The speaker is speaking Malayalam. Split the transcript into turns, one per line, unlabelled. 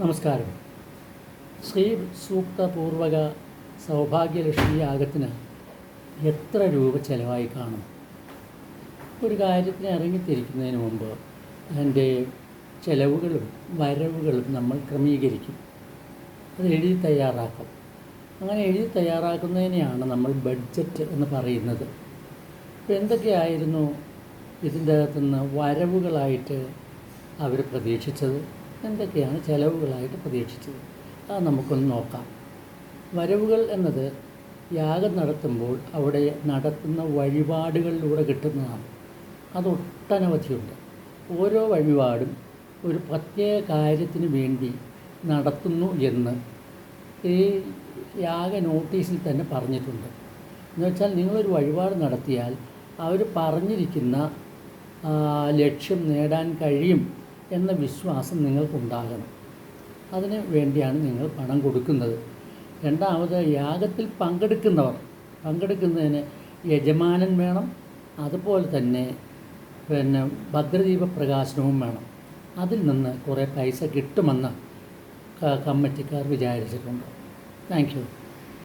നമസ്കാരം. ശ്രീ സൂക്തപൂർവക സൗഭാഗ്യലക്ഷ്മി യാഗത്തിന് എത്ര രൂപ ചിലവായി കാണും? ഒരു കാര്യത്തിന് ഇറങ്ങിത്തിരിക്കുന്നതിന് മുമ്പ് അതിന്റെ ചിലവുകളും വരവുകളും നമ്മൾ ക്രമീകരിക്കും. അത് എഴുതി തയ്യാറാക്കും. അങ്ങനെ എഴുതി തയ്യാറാക്കുന്നതിനെയാണ് നമ്മൾ ബഡ്ജറ്റ് എന്ന് പറയുന്നത്. അപ്പോൾ എന്തൊക്കെയായിരുന്നു ഇതിന്റെ അകത്തുനിന്ന് വരവുകളായിട്ട് അവർ പ്രതീക്ഷിച്ചത്? എന്തൊക്കെയാണ് ചെലവുകളായിട്ട് പ്രതീക്ഷിച്ചത്? അത് നമുക്കൊന്ന് നോക്കാം. വരവുകൾ എന്നത് യാഗം നടത്തുമ്പോൾ അവിടെ നടത്തുന്ന വഴിപാടുകളിലൂടെ കിട്ടുന്നതാണ്. അതൊട്ടനവധിയുണ്ട് ഓരോ വഴിപാടും ഒരു പ്രത്യേക കാര്യത്തിന് വേണ്ടി നടത്തുന്നു എന്ന് ഈ യാഗ നോട്ടീസിൽ തന്നെ പറഞ്ഞിട്ടുണ്ട്. എന്നുവെച്ചാൽ നിങ്ങളൊരു വഴിപാട് നടത്തിയാൽ അവർ പറഞ്ഞിരിക്കുന്ന ലക്ഷ്യം നേടാൻ കഴിയും എന്ന വിശ്വാസം നിങ്ങൾക്കുണ്ടാകണം. അതിന് വേണ്ടിയാണ് നിങ്ങൾ പണം കൊടുക്കുന്നത്. രണ്ടാമത് യാഗത്തിൽ പങ്കെടുക്കുന്നവർ. പങ്കെടുക്കുന്നതിന് യജമാനൻ വേണം. അതുപോലെ തന്നെ പിന്നെ ഭദ്രദീപ പ്രകാശനവും വേണം. അതിൽ നിന്ന് കുറേ പൈസ കിട്ടുമെന്ന് കമ്മിറ്റിക്കാർ വിചാരിച്ചിട്ടുണ്ട്. താങ്ക്